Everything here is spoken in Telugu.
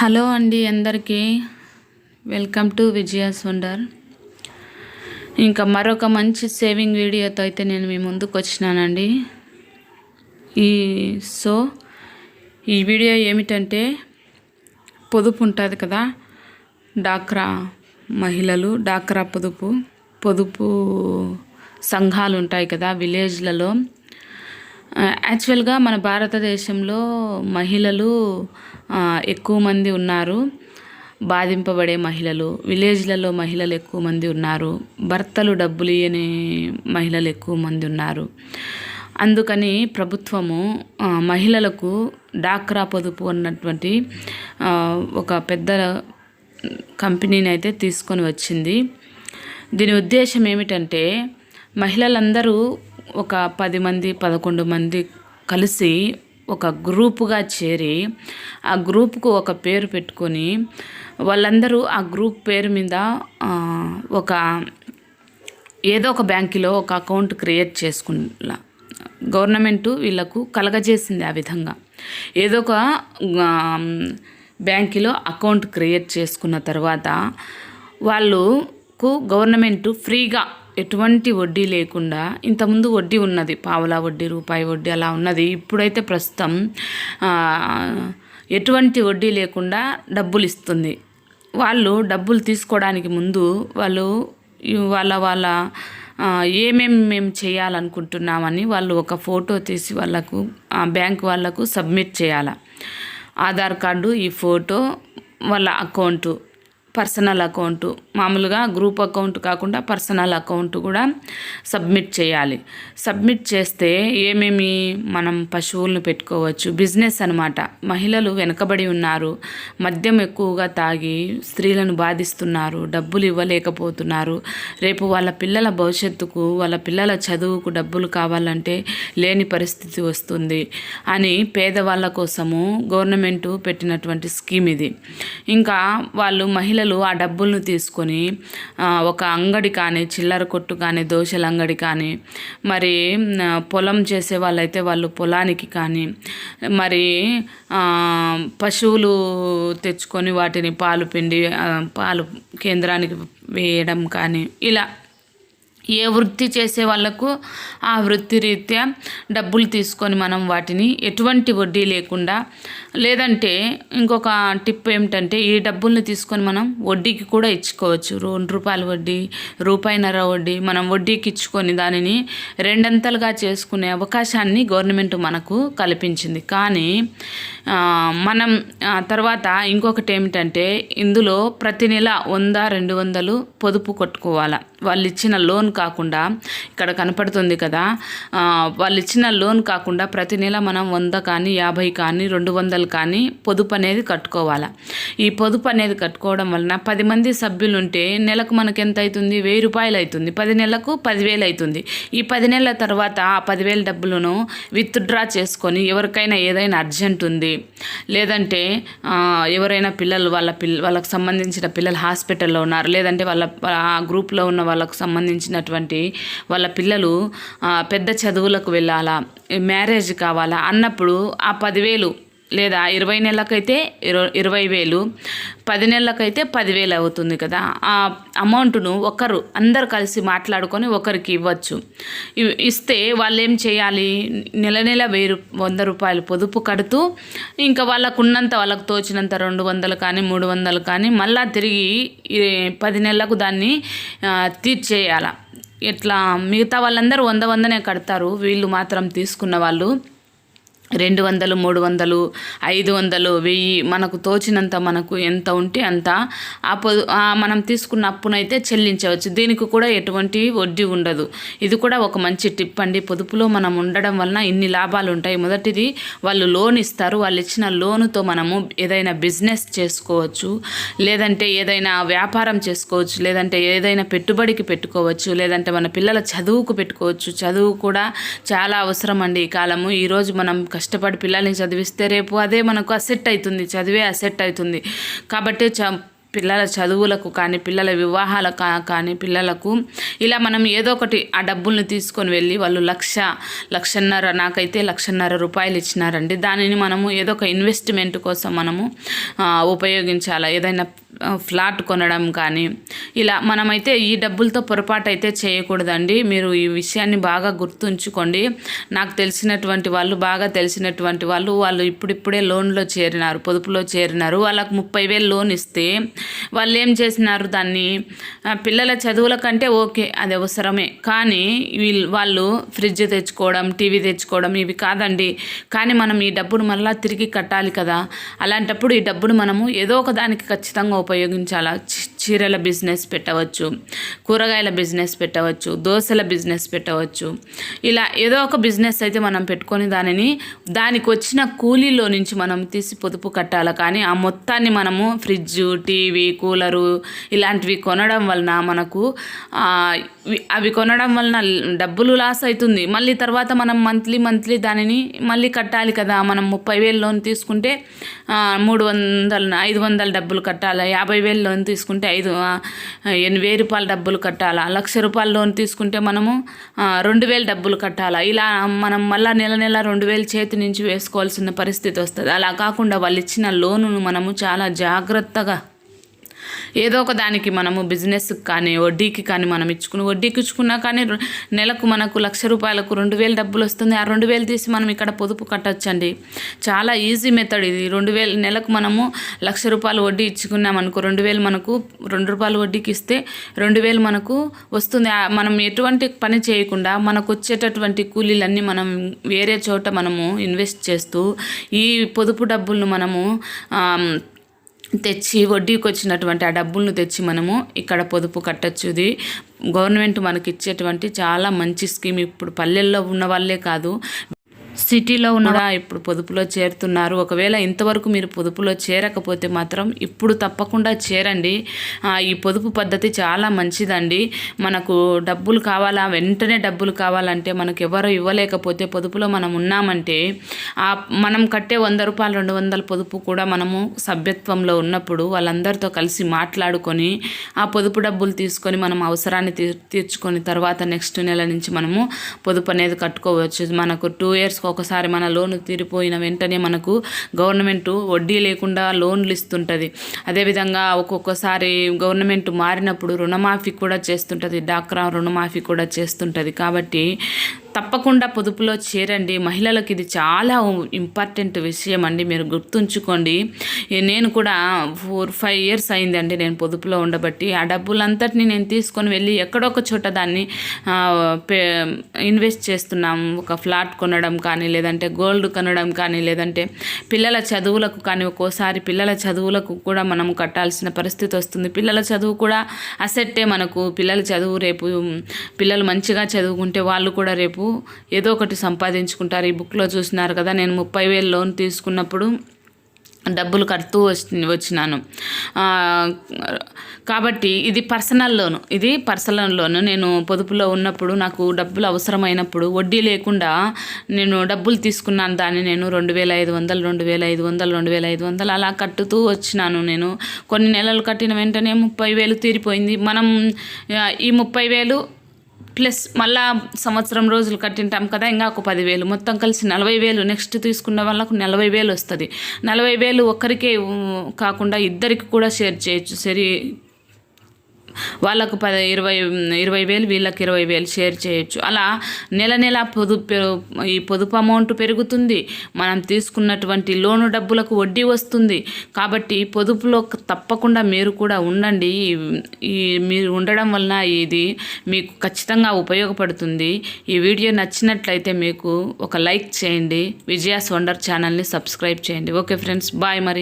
హలో అండి అందరికీ. వెల్కమ్ టు విజయ సుండర్ ఇంకా మరొక మంచి సేవింగ్ వీడియోతో అయితే నేను మీ ముందుకు వచ్చినానండి. ఈ సో ఈ వీడియో ఏమిటంటే పొదుపు ఉంటుంది కదా డాక్రా మహిళలు డాక్రా పొదుపు పొదుపు సంఘాలు ఉంటాయి కదా విలేజ్లలో. యాక్చువల్గా మన భారతదేశంలో మహిళలు ఎక్కువ మంది ఉన్నారు. బాధింపబడే మహిళలు విలేజ్లలో మహిళలు ఎక్కువ మంది ఉన్నారు. భర్తలు డబ్బులు ఇయ్యని మహిళలు ఎక్కువ మంది ఉన్నారు. అందుకని ప్రభుత్వము మహిళలకు డాక్రా పొదుపు అన్నటువంటి ఒక పెద్ద కంపెనీని అయితే తీసుకొని వచ్చింది. దీని ఉద్దేశం ఏమిటంటే మహిళలందరూ ఒక పది మంది పదకొండు మంది కలిసి ఒక గ్రూపుగా చేరి ఆ గ్రూప్కు ఒక పేరు పెట్టుకొని వాళ్ళందరూ ఆ గ్రూప్ పేరు మీద ఒక ఏదో ఒక బ్యాంకులో ఒక అకౌంట్ క్రియేట్ చేసుకున్నా గవర్నమెంటు వీళ్ళకు కలగజేసింది ఆ విధంగా. ఏదో ఒక బ్యాంకులో అకౌంట్ క్రియేట్ చేసుకున్న తర్వాత వాళ్ళకు గవర్నమెంటు ఫ్రీగా ఎటువంటి వడ్డీ లేకుండా ఇంతకుముందు వడ్డీ ఉన్నది. పావలా వడ్డీ రూపాయి వడ్డీ అలా ఉన్నది. ఇప్పుడైతే ప్రస్తుతం ఎటువంటి వడ్డీ లేకుండా డబ్బులు ఇస్తుంది. వాళ్ళు డబ్బులు తీసుకోవడానికి ముందు వాళ్ళు వాళ్ళ వాళ్ళ ఏమేమి ఏమేం మేము చేయాలనుకుంటున్నామని వాళ్ళు ఒక ఫోటో తీసి వాళ్ళకు బ్యాంక్ వాళ్ళకు సబ్మిట్ చేయాలి. ఆధార్ కార్డు ఈ ఫోటో వాళ్ళ అకౌంటు. పర్సనల్ అకౌంటు మామూలుగా గ్రూప్ అకౌంట్ కాకుండా పర్సనల్ అకౌంట్ కూడా సబ్మిట్ చేయాలి. సబ్మిట్ చేస్తే ఏమేమి మనం పశువులను పెట్టుకోవచ్చు బిజినెస్ అనమాట మహిళలు వెనకబడి ఉన్నారు మద్యం ఎక్కువగా తాగి స్త్రీలను బాధిస్తున్నారు డబ్బులు ఇవ్వలేకపోతున్నారు. రేపు వాళ్ళ పిల్లల భవిష్యత్తుకు వాళ్ళ పిల్లల చదువుకు డబ్బులు కావాలంటే లేని పరిస్థితి వస్తుంది అని పేదవాళ్ళ కోసము గవర్నమెంట్ పెట్టినటువంటి స్కీమ్ ఇది. ఇంకా వాళ్ళు మహిళలు ఆ డబ్బులను తీసుకొని ఒక అంగడి కానీ చిల్లర కొట్టు కానీ దోశల అంగడి కానీ మరి పొలం చేసే వాళ్ళైతే వాళ్ళు పొలానికి కానీ మరి పశువులు తెచ్చుకొని వాటిని పాలు పిండి పాలు కేంద్రానికి వేయడం కానీ ఇలా ఏ వృత్తి చేసే వాళ్ళకు ఆ వృత్తి రీత్యా డబ్బులు తీసుకొని మనం వాటిని ఎటువంటి వడ్డీ లేకుండా లేదంటే ఇంకొక టిప్ ఏమిటంటే ఈ డబ్బుల్ని తీసుకొని మనం వడ్డీకి కూడా ఇచ్చుకోవచ్చు. రెండు రూపాయల వడ్డీ రూపాయిన్నర వడ్డీ మనం వడ్డీకి ఇచ్చుకొని దానిని రెండంతలుగా చేసుకునే అవకాశాన్ని గవర్నమెంట్ మనకు కల్పించింది. కానీ మనం తర్వాత ఇంకొకటి ఏమిటంటే ఇందులో ప్రతి నెల వంద రెండు వందలు పొదుపు కొట్టుకోవాలా. వాళ్ళు ఇచ్చిన లోన్ కాకుండా ఇక్కడ కనపడుతుంది కదా వాళ్ళు ఇచ్చిన లోన్ కాకుండా ప్రతి నెల మనం వంద కానీ యాభై కానీ రెండు వందలు కానీ పొదుపు అనేది కట్టుకోవాలి. ఈ పొదుపు అనేది కట్టుకోవడం వలన పది మంది సభ్యులు ఉంటే నెలకు మనకు ఎంత అవుతుంది వెయ్యి రూపాయలు అవుతుంది పది నెలలకు పదివేలు అవుతుంది ఈ పది నెలల తర్వాత ఆ పదివేల డబ్బులను విత్డ్రా చేసుకొని ఎవరికైనా ఏదైనా అర్జెంట్ ఉంది లేదంటే ఎవరైనా పిల్లలు వాళ్ళ పిల్ల వాళ్ళకి సంబంధించిన పిల్లలు హాస్పిటల్లో ఉన్నారు లేదంటే వాళ్ళ ఆ గ్రూప్లో ఉన్న వాళ్ళకు సంబంధించినటువంటి వాళ్ళ పిల్లలు పెద్ద చదువులకు వెళ్ళాలా మ్యారేజ్ కావాలా అన్నప్పుడు ఆ పదివేలు లేదా ఇరవై నెలలకైతే ఇరవై ఇరవై వేలు పది నెలలకైతే పదివేలు అవుతుంది కదా. ఆ అమౌంట్ను ఒకరు అందరు కలిసి మాట్లాడుకొని ఒకరికి ఇవ్వచ్చు. ఇస్తే వాళ్ళు ఏం చేయాలి? నెల నెల వెయ్యి రూ- వంద రూపాయలు పొదుపు కడుతూ ఇంకా వాళ్ళకు ఉన్నంత వాళ్ళకు తోచినంత రెండు వందలు కానీ మూడు వందలు కానీ మళ్ళా తిరిగి పది నెలలకు దాన్ని తీర్చేయాల. ఇట్లా మిగతా వాళ్ళందరూ వంద వందనే కడతారు. వీళ్ళు మాత్రం తీసుకున్న వాళ్ళు. రెండు వందలు మూడు వందలు ఐదు వందలు వెయ్యి మనకు తోచినంత మనకు ఎంత ఉంటే అంత ఆ పొదు మనం తీసుకున్న అప్పునైతే చెల్లించవచ్చు. దీనికి కూడా ఎటువంటి వడ్డీ ఉండదు. ఇది కూడా ఒక మంచి టిప్ అండి. పొదుపులో మనం ఉండడం వలన ఇన్ని లాభాలు ఉంటాయి. మొదటిది వాళ్ళు లోన్ ఇస్తారు. వాళ్ళు ఇచ్చిన లోనుతో మనము ఏదైనా బిజినెస్ చేసుకోవచ్చు. లేదంటే ఏదైనా వ్యాపారం చేసుకోవచ్చు. లేదంటే ఏదైనా పెట్టుబడికి పెట్టుకోవచ్చు. లేదంటే మన పిల్లల చదువుకు పెట్టుకోవచ్చు. చదువు కూడా చాలా అవసరం అండి ఈ కాలము. ఈరోజు మనం కష్టపడి పిల్లల్ని చదివిస్తే రేపు అదే మనకు అసెట్ అవుతుంది చదివే అసెట్ అవుతుంది. కాబట్టి చ పిల్లల చదువులకు కానీ పిల్లల వివాహాలకు కా- కానీ పిల్లలకు ఇలా మనం ఏదో ఒకటి ఆ డబ్బుల్ని తీసుకొని వెళ్ళి వాళ్ళు లక్ష లక్షన్నర నాకైతే లక్షన్నర రూపాయలు ఇచ్చినారండి. దానిని మనము ఏదో ఒక ఇన్వెస్ట్మెంట్ కోసం మనము ఉపయోగించాలా ఉపయోగించాలి? ఏదైనా ఫ్లాట్ కొనడం కానీ ఇలా మనమైతే ఈ డబ్బులతో పొరపాటు అయితే చేయకూడదండి. మీరు ఈ విషయాన్ని బాగా గుర్తుంచుకోండి. నాకు తెలిసినటువంటి వాళ్ళు బాగా తెలిసినటువంటి వాళ్ళు వాళ్ళు ఇప్పుడిప్పుడే లోన్లో చేరినారు పొదుపులో చేరినారు. వాళ్ళకు ముప్పై వేలు లోన్ ఇస్తే వాళ్ళు ఏం చేసినారు దాన్ని? పిల్లల చదువుల కంటే ఓకే అది అవసరమే. కానీ వీళ్ళు వాళ్ళు ఫ్రిడ్జ్ తెచ్చుకోవడం టీవీ తెచ్చుకోవడం ఇవి కాదండి. కానీ మనం ఈ డబ్బును మళ్ళీ తిరిగి కట్టాలి కదా. అలాంటప్పుడు ఈ డబ్బును మనము ఏదో ఒక దానికి ఖచ్చితంగా ఉపయోగించాలా? చి- చీరల బిజినెస్ పెట్టవచ్చు కూరగాయల బిజినెస్ పెట్టవచ్చు దోశల బిజినెస్ పెట్టవచ్చు. ఇలా ఏదో ఒక బిజినెస్ అయితే మనం పెట్టుకొని దానిని దానికి వచ్చిన కూలీలో నుంచి మనం తీసి పొదుపు కట్టాలి? కానీ ఆ మొత్తాన్ని మనము ఫ్రిడ్జ్ టీవీ కూలరు ఇలాంటివి కొనడం వలన మనకు అవి కొనడం వలన డబ్బులు లాస్ అవుతుంది. మళ్ళీ తర్వాత మనం మంత్లీ మంత్లీ దానిని మళ్ళీ కట్టాలి కదా. మనం ముప్పై వేలు లోన్ తీసుకుంటే మూడు వందల ఐదు వందల డబ్బులు కట్టాలి? యాభై వేలు లోన్ తీసుకుంటే ఐదు ఎనిమిది రూపాయల డబ్బులు కట్టాలా? లక్ష రూపాయల లోన్ తీసుకుంటే మనము రెండు వేలు డబ్బులు కట్టాలా? ఇలా మనం మళ్ళా నెల నెల రెండు వేలు చేతి నుంచి వేసుకోవాల్సిన పరిస్థితి వస్తుంది. అలా కాకుండా వాళ్ళు ఇచ్చిన లోనును మనము చాలా జాగ్రత్తగా ఏదో ఒక దానికి మనము బిజినెస్కి కానీ వడ్డీకి కానీ మనం ఇచ్చుకుని వడ్డీకి ఇచ్చుకున్నా కానీ నెలకు మనకు లక్ష రూపాయలకు రెండు వేలు డబ్బులు వస్తుంది. ఆ రెండు వేలు తీసి మనం ఇక్కడ పొదుపు కట్టొచ్చండి. చాలా ఈజీ మెథడ్ ఇది. రెండు వేలు నెలకు మనము లక్ష రూపాయలు వడ్డీ ఇచ్చుకున్నాం అనుకో రెండు వేలు మనకు రెండు రూపాయలు వడ్డీకి ఇస్తే రెండు వేలు మనకు వస్తుంది. మనం ఎటువంటి పని చేయకుండా మనకు వచ్చేటటువంటి కూలీలన్నీ మనం వేరే చోట మనము ఇన్వెస్ట్ చేస్తూ ఈ పొదుపు డబ్బులను మనము తెచ్చి వడ్డీకి వచ్చినటువంటి ఆ డబ్బులను తెచ్చి మనము ఇక్కడ పొదుపు కట్టచ్చు ఇది గవర్నమెంట్ మనకి ఇచ్చేటువంటి చాలా మంచి స్కీమ్ ఇప్పుడు పల్లెల్లో ఉన్న వాళ్ళే కాదు. సిటీలో ఉన్న ఇప్పుడు పొదుపులో చేరుతున్నారు. ఒకవేళ ఇంతవరకు మీరు పొదుపులో చేరకపోతే మాత్రం ఇప్పుడు తప్పకుండా చేరండి. ఈ పొదుపు పద్ధతి చాలా మంచిదండి. మనకు డబ్బులు కావాలా? వెంటనే డబ్బులు కావాలంటే మనకు ఎవరు ఇవ్వలేకపోతే పొదుపులో మనం ఉన్నామంటే ఆ మనం కట్టే వంద రూపాయలు రెండు వందల పొదుపు కూడా మనము సభ్యత్వంలో ఉన్నప్పుడు వాళ్ళందరితో కలిసి మాట్లాడుకొని ఆ పొదుపు డబ్బులు తీసుకొని మనం అవసరాన్ని తీర్చుకొని తర్వాత నెక్స్ట్ నెల నుంచి మనము పొదుపు అనేది కట్టుకోవచ్చు. మనకు టూ ఇయర్స్ ఒకసారి మన లోన్ తీరిపోయిన వెంటనే మనకు గవర్నమెంట్ వడ్డీ లేకుండా లోన్లు ఇస్తుంటుంది. అదేవిధంగా ఒక్కొక్కసారి గవర్నమెంట్ మారినప్పుడు రుణమాఫీ కూడా చేస్తుంటుంది. డాక్రా రుణమాఫీ కూడా చేస్తుంటుంది. కాబట్టి తప్పకుండా పొదుపులో చేరండి. మహిళలకు ఇది చాలా ఇంపార్టెంట్ విషయం అండి. మీరు గుర్తుంచుకోండి. నేను కూడా ఫోర్ ఫైవ్ ఇయర్స్ అయిందండి నేను పొదుపులో ఉండబట్టి. ఆ డబ్బులంతటిని నేను తీసుకొని వెళ్ళి ఎక్కడో ఒక చోట దాన్ని పే- ఇన్వెస్ట్ చేస్తున్నాం. ఒక ఫ్లాట్ కొనడం కానీ లేదంటే గోల్డ్ కొనడం కానీ లేదంటే పిల్లల చదువులకు కానీ ఒక్కోసారి పిల్లల చదువులకు కూడా మనం కట్టాల్సిన పరిస్థితి వస్తుంది. పిల్లల చదువు కూడా అసెట్టే మనకు. పిల్లల చదువు రేపు పిల్లలు మంచిగా చదువుకుంటే వాళ్ళు కూడా రేపు ఏదో ఒకటి సంపాదించుకుంటారు. ఈ బుక్లో చూసినారు కదా నేను ముప్పై వేలు లోన్ తీసుకున్నప్పుడు డబ్బులు కడుతూ వచ్చి వచ్చినాను. కాబట్టి ఇది పర్సనల్ లోను ఇది పర్సనల్ లోను. నేను పొదుపులో ఉన్నప్పుడు నాకు డబ్బులు అవసరమైనప్పుడు వడ్డీ లేకుండా నేను డబ్బులు తీసుకున్నాను దాన్ని నేను రెండు వేల ఐదు వందలు రెండు వేల ఐదు వందలు రెండు వేల ఐదు వందలు అలా కట్టుతూ వచ్చినాను నేను. కొన్ని నెలలు కట్టిన వెంటనే ముప్పై వేలు తీరిపోయింది. మనం ఈ ముప్పై వేలు ప్లస్ మళ్ళా సంవత్సరం రోజులు కట్టింటాం కదా ఇంకా ఒక పదివేలు. మొత్తం కలిసి నలభై వేలు. నెక్స్ట్ తీసుకున్న వాళ్ళకు నలభై వేలు వస్తుంది. నలభై వేలు ఒక్కరికే కాకుండా ఇద్దరికి కూడా షేర్ చేయొచ్చు. సరే వాళ్ళకు పది ఇరవై ఇరవై వేలు వీళ్ళకి ఇరవై వేలు షేర్ చేయొచ్చు. అలా నెల నెల పొదుపు ఈ పొదుపు అమౌంట్ పెరుగుతుంది. మనం తీసుకున్నటువంటి లోను డబ్బులకు వడ్డీ వస్తుంది. కాబట్టి పొదుపులో తప్పకుండా మీరు కూడా ఉండండి. ఈ- ఈ మీరు ఉండడం వలన ఇది మీకు ఖచ్చితంగా ఉపయోగపడుతుంది. ఈ వీడియో నచ్చినట్లయితే మీకు ఒక లైక్ చేయండి. విజయాస్ వండర్ ఛానల్ని సబ్స్క్రైబ్ చేయండి. ఓకే ఫ్రెండ్స్ బాయ్ మరి.